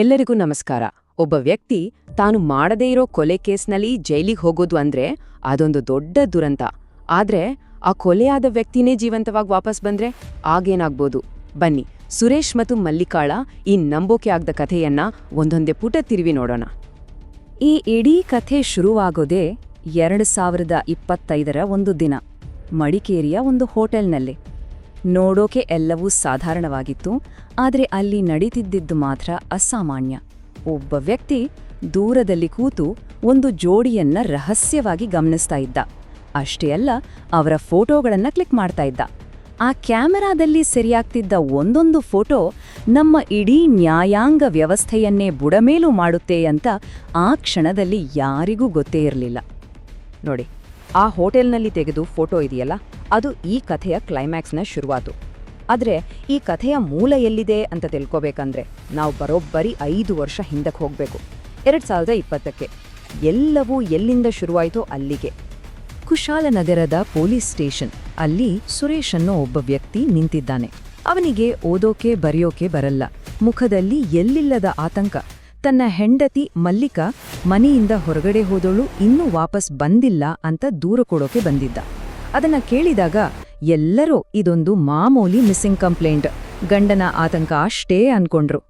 ಎಲ್ಲರಿಗೂ ನಮಸ್ಕಾರ. ಒಬ್ಬ ವ್ಯಕ್ತಿ ತಾನು ಮಾಡದೇ ಇರೋ ಕೊಲೆ ಕೇಸ್ನಲ್ಲಿ ಜೈಲಿಗೆ ಹೋಗೋದು ಅಂದ್ರೆ ಅದೊಂದು ದೊಡ್ಡ ದುರಂತ. ಆದ್ರೆ ಆ ಕೊಲೆಯಾದ ವ್ಯಕ್ತಿನೇ ಜೀವಂತವಾಗಿ ವಾಪಸ್ ಬಂದ್ರೆ ಆಗೇನಾಗ್ಬೋದು? ಬನ್ನಿ, ಸುರೇಶ್ ಮತ್ತು ಮಲ್ಲಿಕಾಳ ಈ ನಂಬೋಕೆ ಆಗದ ಕಥೆಯನ್ನ ಒಂದೊಂದೇ ಪುಟ ತಿರುವಿ ನೋಡೋಣ. ಈ ಇಡೀ ಕಥೆ ಶುರುವಾಗೋದೇ ಎರಡು ಸಾವಿರದ ಇಪ್ಪತ್ತೈದರ ಒಂದು ದಿನ. ಮಡಿಕೇರಿಯ ಒಂದು ಹೋಟೆಲ್ನಲ್ಲಿ. ನೋಡೋಕೆ ಎಲ್ಲವೂ ಸಾಧಾರಣವಾಗಿತ್ತು, ಆದರೆ ಅಲ್ಲಿ ನಡೀತಿದ್ದಿದ್ದು ಮಾತ್ರ ಅಸಾಮಾನ್ಯ. ಒಬ್ಬ ವ್ಯಕ್ತಿ ದೂರದಲ್ಲಿ ಕೂತು ಒಂದು ಜೋಡಿಯನ್ನ ರಹಸ್ಯವಾಗಿ ಗಮನಿಸ್ತಾ ಇದ್ದ. ಅಷ್ಟೇ ಅಲ್ಲ, ಅವರ ಫೋಟೋಗಳನ್ನ ಕ್ಲಿಕ್ ಮಾಡ್ತಾ ಇದ್ದ. ಆ ಕ್ಯಾಮೆರಾದಲ್ಲಿ ಸೆರೆಯಾಗ್ತಿದ್ದ ಒಂದೊಂದು ಫೋಟೋ ನಮ್ಮ ಇಡೀ ನ್ಯಾಯಾಂಗ ವ್ಯವಸ್ಥೆಯನ್ನೇ ಬುಡಮೇಲು ಮಾಡುತ್ತೆ ಅಂತ ಆ ಕ್ಷಣದಲ್ಲಿ ಯಾರಿಗೂ ಗೊತ್ತೇ ಇರಲಿಲ್ಲ. ನೋಡಿ, ಆ ಹೋಟೆಲ್ನಲ್ಲಿ ತೆಗೆದು ಫೋಟೋ ಇದೆಯಲ್ಲ? ಅದು ಈ ಕಥೆಯ ಕ್ಲೈಮ್ಯಾಕ್ಸ್ನ ಶುರುವಾತು. ಆದರೆ ಈ ಕಥೆಯ ಮೂಲ ಎಲ್ಲಿದೆ ಅಂತ ತಿಳ್ಕೊಬೇಕಂದ್ರೆ ನಾವು ಬರೋಬ್ಬರಿ ಐದು ವರ್ಷ ಹಿಂದಕ್ಕೆ ಹೋಗಬೇಕು. ಎರಡು ಸಾವಿರದ ಇಪ್ಪತ್ತಕ್ಕೆ. ಎಲ್ಲವೂ ಎಲ್ಲಿಂದ ಶುರುವಾಯಿತೋ ಅಲ್ಲಿಗೆ. ಕುಶಾಲನಗರದ ಪೊಲೀಸ್ ಸ್ಟೇಷನ್ ಅಲ್ಲಿ ಸುರೇಶ್ ಅನ್ನೋ ಒಬ್ಬ ವ್ಯಕ್ತಿ ನಿಂತಿದ್ದಾನೆ. ಅವನಿಗೆ ಓದೋಕೆ ಬರೆಯೋಕೆ ಬರಲ್ಲ. ಮುಖದಲ್ಲಿ ಎಲ್ಲಿಲ್ಲದ ಆತಂಕ. ತನ್ನ ಹೆಂಡತಿ ಮಲ್ಲಿಕಾ ಮನೆಯಿಂದ ಹೊರಗಡೆ ಹೋದಳು, ಇನ್ನೂ ವಾಪಸ್ ಬಂದಿಲ್ಲ ಅಂತ ದೂರ ಕೊಡೋಕೆ ಬಂದಿದ್ದ. ಅದನ್ನ ಕೇಳಿದಾಗ ಎಲ್ಲರೂ ಇದೊಂದು ಮಾಮೂಲಿ ಮಿಸ್ಸಿಂಗ್ ಕಂಪ್ಲೇಂಟ್. ಗಂಡನ ಆತಂಕ ಅಷ್ಟೇ ಅನ್ಕೊಂಡ್ರು.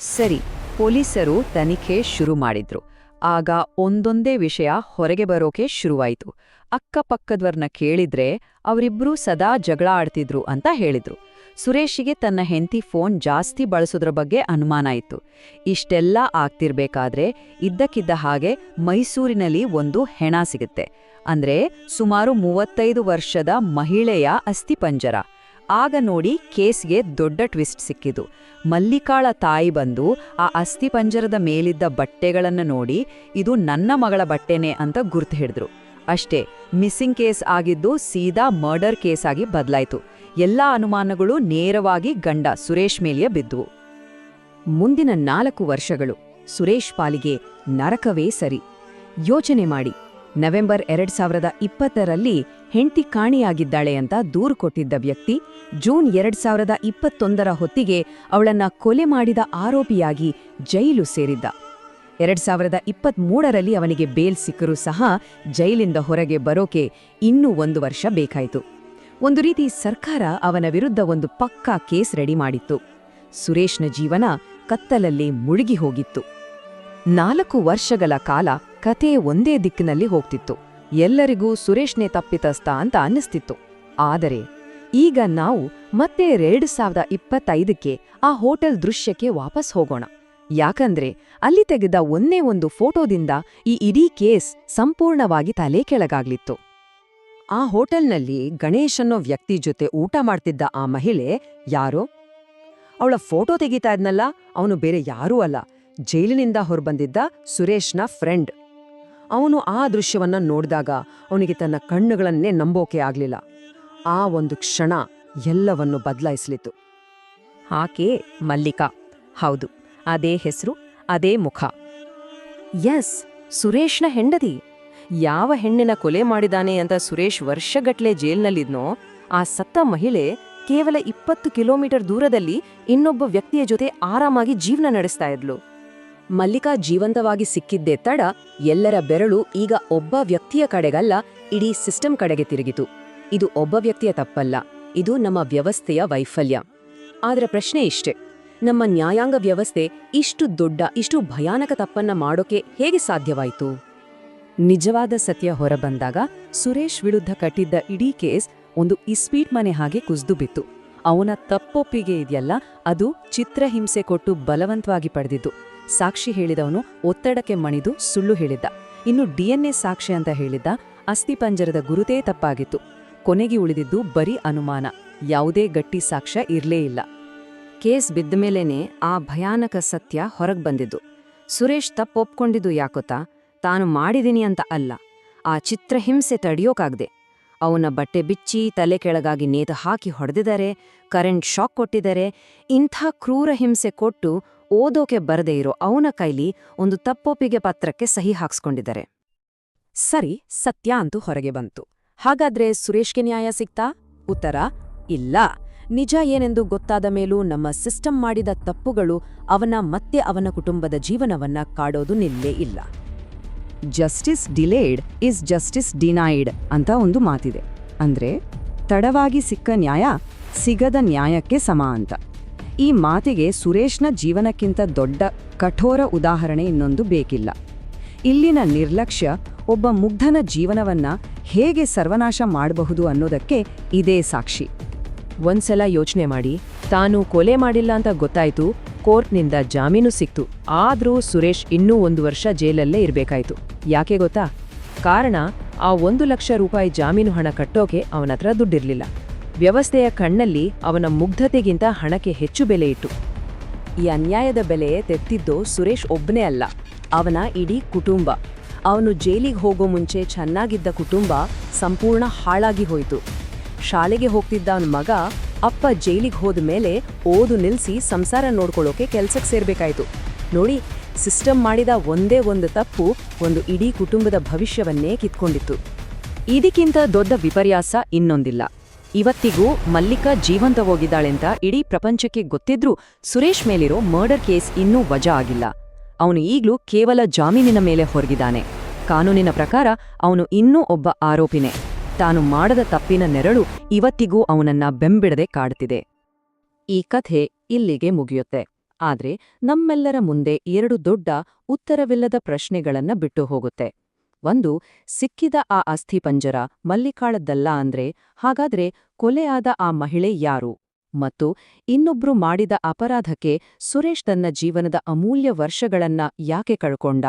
ಸರಿ, ಪೊಲೀಸರು ತನಿಖೆ ಶುರು ಮಾಡಿದ್ರು. ಆಗ ಒಂದೊಂದೇ ವಿಷಯ ಹೊರಗೆ ಬರೋಕೆ ಶುರುವಾಯಿತು. ಅಕ್ಕಪಕ್ಕದವರ್ನ ಕೇಳಿದ್ರೆ ಅವರಿಬ್ರೂ ಸದಾ ಜಗಳ ಆಡ್ತಿದ್ರು ಅಂತ ಹೇಳಿದ್ರು. ಸುರೇಶಿಗೆ ತನ್ನ ಹೆಂಡತಿ ಫೋನ್ ಜಾಸ್ತಿ ಬಳಸೋದ್ರ ಬಗ್ಗೆ ಅನುಮಾನ ಇತ್ತು. ಇಷ್ಟೆಲ್ಲ ಆಗ್ತಿರ್ಬೇಕಾದ್ರೆ ಇದ್ದಕ್ಕಿದ್ದ ಹಾಗೆ ಮೈಸೂರಿನಲ್ಲಿ ಒಂದು ಹೆಣ ಸಿಗುತ್ತೆ. ಅಂದ್ರೆ ಸುಮಾರು ಮೂವತ್ತೈದು ವರ್ಷದ ಮಹಿಳೆಯ ಅಸ್ಥಿಪಂಜರ. ಆಗ ನೋಡಿ ಕೇಸ್ಗೆ ದೊಡ್ಡ ಟ್ವಿಸ್ಟ್ ಸಿಕ್ಕಿದು ಮಲ್ಲಿಕಾಳ ತಾಯಿ ಬಂದು ಆ ಅಸ್ಥಿಪಂಜರದ ಮೇಲಿದ್ದ ಬಟ್ಟೆಗಳನ್ನು ನೋಡಿ, ಇದು ನನ್ನ ಮಗಳ ಬಟ್ಟೆನೆ ಅಂತ ಗುರ್ತು ಹಿಡಿದ್ರು. ಅಷ್ಟೇ, ಮಿಸ್ಸಿಂಗ್ ಕೇಸ್ ಆಗಿದ್ದು ಸೀದಾ ಮರ್ಡರ್ ಕೇಸ್ ಆಗಿ ಬದಲಾಯಿತು. ಎಲ್ಲಾ ಅನುಮಾನಗಳು ನೇರವಾಗಿ ಗಂಡ ಸುರೇಶ್ ಮೇಲೆಯೇ ಬಿದ್ದುವು. ಮುಂದಿನ ನಾಲ್ಕು ವರ್ಷಗಳು ಸುರೇಶ್ ಪಾಲಿಗೆ ನರಕವೇ ಸರಿ. ಯೋಚನೆ ಮಾಡಿ. ನವೆಂಬರ್ ಎರಡ್ ಸಾವಿರದ ಇಪ್ಪತ್ತರಲ್ಲಿ ಹೆಂಡತಿ ಕಾಣಿಯಾಗಿದ್ದಾಳೆ ಅಂತ ದೂರು ಕೊಟ್ಟಿದ್ದ ವ್ಯಕ್ತಿ ಜೂನ್ ಎರಡ್ ಸಾವಿರದ ಇಪ್ಪತ್ತೊಂದರ ಹೊತ್ತಿಗೆ ಅವಳನ್ನ ಕೊಲೆ ಮಾಡಿದ ಆರೋಪಿಯಾಗಿ ಜೈಲು ಸೇರಿದ್ದ. ಎರಡ್ ಸಾವಿರದ ಇಪ್ಪತ್ಮೂರರಲ್ಲಿ ಅವನಿಗೆ ಬೇಲ್ ಸಿಕ್ಕರೂ ಸಹ ಜೈಲಿಂದ ಹೊರಗೆ ಬರೋಕೆ ಇನ್ನೂ ಒಂದು ವರ್ಷ ಬೇಕಾಯಿತು. ಒಂದು ರೀತಿ ಸರ್ಕಾರ ಅವನ ವಿರುದ್ಧ ಒಂದು ಪಕ್ಕಾ ಕೇಸ್ ರೆಡಿ ಮಾಡಿತ್ತು. ಸುರೇಶ್ನ ಜೀವನ ಕತ್ತಲಲ್ಲಿ ಮುಳುಗಿ ಹೋಗಿತ್ತು. ನಾಲ್ಕು ವರ್ಷಗಳ ಕಾಲ ಕತೆ ಒಂದೇ ದಿಕ್ಕಿನಲ್ಲಿ ಹೋಗ್ತಿತ್ತು. ಎಲ್ಲರಿಗೂ ಸುರೇಶ್ನೇ ತಪ್ಪಿತಸ್ಥ ಅಂತ ಅನ್ನಿಸ್ತಿತ್ತು. ಆದರೆ ಈಗ ನಾವು ಮತ್ತೆ ಎರಡು ಸಾವಿರದ ಇಪ್ಪತ್ತೈದಕ್ಕೆ ಆ ಹೋಟೆಲ್ ದೃಶ್ಯಕ್ಕೆ ವಾಪಸ್ ಹೋಗೋಣ. ಯಾಕಂದ್ರೆ ಅಲ್ಲಿ ತೆಗೆದ ಒಂದೇ ಒಂದು ಫೋಟೋದಿಂದ ಈ ಇಡೀ ಕೇಸ್ ಸಂಪೂರ್ಣವಾಗಿ ತಲೆ ಕೆಳಗಾಗ್ಲಿತ್ತು. ಆ ಹೋಟೆಲ್ನಲ್ಲಿ ಗಣೇಶ್ ಅನ್ನೋ ವ್ಯಕ್ತಿ ಜೊತೆ ಊಟ ಮಾಡ್ತಿದ್ದ ಆ ಮಹಿಳೆ ಯಾರೋ? ಅವಳ ಫೋಟೋ ತೆಗೀತಾ ಇದ್ನಲ್ಲ, ಅವನು ಬೇರೆ ಯಾರೂ ಅಲ್ಲ. ಜೈಲಿನಿಂದ ಹೊರಬಂದಿದ್ದ ಸುರೇಶ್ನ ಫ್ರೆಂಡ್. ಅವನು ಆ ದೃಶ್ಯವನ್ನ ನೋಡಿದಾಗ ಅವನಿಗೆ ತನ್ನ ಕಣ್ಣುಗಳನ್ನೇ ನಂಬೋಕೆ ಆಗಲಿಲ್ಲ. ಆ ಒಂದು ಕ್ಷಣ ಎಲ್ಲವನ್ನು ಬದಲಾಯಿಸಲಿತು ಆಕೆ ಮಲ್ಲಿಕಾ. ಹೌದು, ಅದೇ ಹೆಸರು, ಅದೇ ಮುಖ. ಎಸ್ ಸುರೇಶ್ನ ಹೆಂಡತಿ. ಯಾವ ಹೆಣ್ಣಿನ ಕೊಲೆ ಮಾಡಿದಾನೆ ಅಂತ ಸುರೇಶ್ ವರ್ಷಗಟ್ಲೆ ಜೈಲ್ನಲ್ಲಿದ್ನೋ, ಆ ಸತ್ತ ಮಹಿಳೆ ಕೇವಲ ಇಪ್ಪತ್ತು ಕಿಲೋಮೀಟರ್ ದೂರದಲ್ಲಿ ಇನ್ನೊಬ್ಬ ವ್ಯಕ್ತಿಯ ಜೊತೆ ಆರಾಮಾಗಿ ಜೀವನ ನಡೆಸ್ತಾ ಇದ್ಲು. ಮಲ್ಲಿಕಾ ಜೀವಂತವಾಗಿ ಸಿಕ್ಕಿದ್ದೇ ತಡ ಎಲ್ಲರ ಬೆರಳು ಈಗ ಒಬ್ಬ ವ್ಯಕ್ತಿಯ ಕಡೆಗಲ್ಲ, ಇಡೀ ಸಿಸ್ಟಮ್ ಕಡೆಗೆ ತಿರುಗಿತು. ಇದು ಒಬ್ಬ ವ್ಯಕ್ತಿಯ ತಪ್ಪಲ್ಲ, ಇದು ನಮ್ಮ ವ್ಯವಸ್ಥೆಯ ವೈಫಲ್ಯ. ಆದರೆ ಪ್ರಶ್ನೆ ಇಷ್ಟೇ, ನಮ್ಮ ನ್ಯಾಯಾಂಗ ವ್ಯವಸ್ಥೆ ಇಷ್ಟು ದೊಡ್ಡ, ಇಷ್ಟು ಭಯಾನಕ ತಪ್ಪನ್ನ ಮಾಡೋಕೆ ಹೇಗೆ ಸಾಧ್ಯವಾಯಿತು? ನಿಜವಾದ ಸತ್ಯ ಹೊರಬಂದಾಗ ಸುರೇಶ್ ವಿರುದ್ಧ ಕಟ್ಟಿದ್ದ ಇಡೀ ಕೇಸ್ ಒಂದು ಇಸ್ಪೀಟ್ ಮನೆ ಹಾಗೆ ಕುಸ್ದು ಬಿತ್ತು. ಅವನ ತಪ್ಪೊಪ್ಪಿಗೆ ಇದೆಯಲ್ಲ, ಅದು ಚಿತ್ರಹಿಂಸೆ ಕೊಟ್ಟು ಬಲವಂತವಾಗಿ ಪಡೆದಿದ್ದು. ಸಾಕ್ಷಿ ಹೇಳಿದವನು ಒತ್ತಡಕ್ಕೆ ಮಣಿದು ಸುಳ್ಳು ಹೇಳಿದ್ದ. ಇನ್ನು ಡಿಎನ್ಎ ಸಾಕ್ಷಿ ಅಂತ ಹೇಳಿದ್ದ ಅಸ್ಥಿಪಂಜರದ ಗುರುತೇ ತಪ್ಪಾಗಿತ್ತು. ಕೊನೆಗೆ ಉಳಿದಿದ್ದು ಬರೀ ಅನುಮಾನ. ಯಾವುದೇ ಗಟ್ಟಿ ಸಾಕ್ಷ್ಯ ಇರಲೇ ಇಲ್ಲ. ಕೇಸ್ ಬಿದ್ದಮೇಲೇನೆ ಆ ಭಯಾನಕ ಸತ್ಯ ಹೊರಗೆ ಬಂದಿದ್ದು. ಸುರೇಶ್ ತಪ್ಪೊಪ್ಕೊಂಡಿದ್ದು ಯಾಕೊತ್ತಾ? ತಾನು ಮಾಡಿದೀನಿ ಅಂತ ಅಲ್ಲ. ಆ ಚಿತ್ರಹಿಂಸೆ ತಡೆಯೋಕಾಗ್ದೆ. ಅವನ ಬಟ್ಟೆ ಬಿಚ್ಚಿ ತಲೆ ಕೆಳಗಾಗಿ ನೇತು ಹಾಕಿ ಹೊಡೆದಿದ್ದಾರೆ, ಕರೆಂಟ್ ಶಾಕ್ ಕೊಟ್ಟಿದ್ದಾರೆ, ಇಂಥ ಕ್ರೂರ ಹಿಂಸೆ ಕೊಟ್ಟು ಓದೋಕೆ ಬರದೇ ಇರೋ ಅವನ ಕೈಲಿ ಒಂದು ತಪ್ಪೊಪ್ಪಿಗೆ ಪತ್ರಕ್ಕೆ ಸಹಿ ಹಾಕ್ಸ್ಕೊಂಡಿದ್ದಾರೆ. ಸರಿ, ಸತ್ಯ ಅಂತೂ ಹೊರಗೆ ಬಂತು. ಹಾಗಾದ್ರೆ ಸುರೇಶ್ಗೆ ನ್ಯಾಯ ಸಿಕ್ತಾ ಉತ್ತರ, ಇಲ್ಲ. ನಿಜ ಏನೆಂದು ಗೊತ್ತಾದ ಮೇಲೂ ನಮ್ಮ ಸಿಸ್ಟಮ್ ಮಾಡಿದ ತಪ್ಪುಗಳು ಅವನ ಮತ್ತೆ ಅವನ ಕುಟುಂಬದ ಜೀವನವನ್ನ ಕಾಡೋದು ನಿಲ್ಲೇ ಇಲ್ಲ. Justice delayed is justice denied ಅಂತ ಒಂದು ಮಾತಿದೆ. ಅಂದ್ರೆ, ತಡವಾಗಿ ಸಿಕ್ಕ ನ್ಯಾಯ ಸಿಗದ ನ್ಯಾಯಕ್ಕೆ ಸಮ ಅಂತ. ಈ ಮಾತಿಗೆ ಸುರೇಶ್ನ ಜೀವನಕ್ಕಿಂತ ದೊಡ್ಡ ಕಠೋರ ಉದಾಹರಣೆ ಇನ್ನೊಂದು ಬೇಕಿಲ್ಲ. ಇಲ್ಲಿನ ನಿರ್ಲಕ್ಷ್ಯ ಒಬ್ಬ ಮುಗ್ಧನ ಜೀವನವನ್ನ ಹೇಗೆ ಸರ್ವನಾಶ ಮಾಡಬಹುದು ಅನ್ನೋದಕ್ಕೆ ಇದೇ ಸಾಕ್ಷಿ. ಒಂದ್ಸಲ ಯೋಚನೆ ಮಾಡಿ, ತಾನು ಕೊಲೆ ಮಾಡಿಲ್ಲ ಅಂತ ಗೊತ್ತಾಯ್ತು, ಕೋರ್ಟ್ನಿಂದ ಜಾಮೀನು ಸಿಕ್ತು, ಆದ್ರೂ ಸುರೇಶ್ ಇನ್ನೂ ಒಂದು ವರ್ಷ ಜೈಲಲ್ಲೇ ಇರಬೇಕಾಯ್ತು. ಯಾಕೆ ಗೊತ್ತಾ? ಕಾರಣ, ಆ ಒಂದು ಲಕ್ಷ ರೂಪಾಯಿ ಜಾಮೀನು ಹಣ ಕಟ್ಟೋಕೆ ಅವನತ್ರ ದುಡ್ಡಿರ್ಲಿಲ್ಲ. ವ್ಯವಸ್ಥೆಯ ಕಣ್ಣಲ್ಲಿ ಅವನ ಮುಗ್ಧತೆಗಿಂತ ಹಣಕ್ಕೆ ಹೆಚ್ಚು ಬೆಲೆ ಇಟ್ಟು. ಈ ಅನ್ಯಾಯದ ಬೆಲೆ ತೆತ್ತಿದ್ದು ಸುರೇಶ್ ಒಬ್ಬನೇ ಅಲ್ಲ, ಅವನ ಇಡೀ ಕುಟುಂಬ. ಅವನು ಜೈಲಿಗೆ ಹೋಗೋ ಮುಂಚೆ ಚೆನ್ನಾಗಿದ್ದ ಕುಟುಂಬ ಸಂಪೂರ್ಣ ಹಾಳಾಗಿ ಹೋಯಿತು. ಶಾಲೆಗೆ ಹೋಗ್ತಿದ್ದ ಅವನ ಮಗ ಅಪ್ಪ ಜೈಲಿಗೆ ಹೋದ ಮೇಲೆ ಓದು ನಿಲ್ಸಿ ಸಂಸಾರ ನೋಡ್ಕೊಳ್ಳೋಕೆ ಕೆಲ್ಸಕ್ಕೆ ಸೇರ್ಬೇಕಾಯ್ತು. ನೋಡಿ, ಸಿಸ್ಟಮ್ ಮಾಡಿದ ಒಂದೇ ಒಂದು ತಪ್ಪು ಒಂದು ಇಡೀ ಕುಟುಂಬದ ಭವಿಷ್ಯವನ್ನೇ ಕಿತ್ಕೊಂಡಿತ್ತು. ಇದಕ್ಕಿಂತ ದೊಡ್ಡ ವಿಪರ್ಯಾಸ ಇನ್ನೊಂದಿಲ್ಲ. ಇವತ್ತಿಗೂ ಮಲ್ಲಿಕಾ ಜೀವಂತ ಹೋಗಿದ್ದಾಳೆಂತ ಇಡೀ ಪ್ರಪಂಚಕ್ಕೆ ಗೊತ್ತಿದ್ರೂ ಸುರೇಶ್ ಮೇಲಿರೋ ಮರ್ಡರ್ ಕೇಸ್ ಇನ್ನೂ ವಜಾ ಆಗಿಲ್ಲ. ಅವನು ಈಗಲೂ ಕೇವಲ ಜಾಮೀನಿನ ಮೇಲೆ ಹೊರಗಿದ್ದಾನೆ. ಕಾನೂನಿನ ಪ್ರಕಾರ ಅವನು ಇನ್ನೂ ಒಬ್ಬ ಆರೋಪಿನೇ. ತಾನು ಮಾಡದ ತಪ್ಪಿನ ನೆರಳು ಇವತ್ತಿಗೂ ಅವನನ್ನ ಬೆಂಬಿಡದೆ ಕಾಡ್ತಿದೆ. ಈ ಕಥೆ ಇಲ್ಲಿಗೆ ಮುಗಿಯುತ್ತೆ. ಆದ್ರೆ ನಮ್ಮೆಲ್ಲರ ಮುಂದೆ ಎರಡು ದೊಡ್ಡ ಉತ್ತರವಿಲ್ಲದ ಪ್ರಶ್ನೆಗಳನ್ನ ಬಿಟ್ಟು ಹೋಗುತ್ತೆ. ಒಂದು, ಸಿಕ್ಕಿದ ಆ ಅಸ್ಥಿಪಂಜರ ಮಲ್ಲಿಕಾಳದ್ದಲ್ಲ ಅಂದ್ರೆ ಹಾಗಾದ್ರೆ ಕೊಲೆಯಾದ ಆ ಮಹಿಳೆ ಯಾರು? ಮತ್ತು, ಇನ್ನೊಬ್ರು ಮಾಡಿದ ಅಪರಾಧಕ್ಕೆ ಸುರೇಶ್ ತನ್ನ ಜೀವನದ ಅಮೂಲ್ಯ ವರ್ಷಗಳನ್ನ ಯಾಕೆ ಕಳ್ಕೊಂಡ?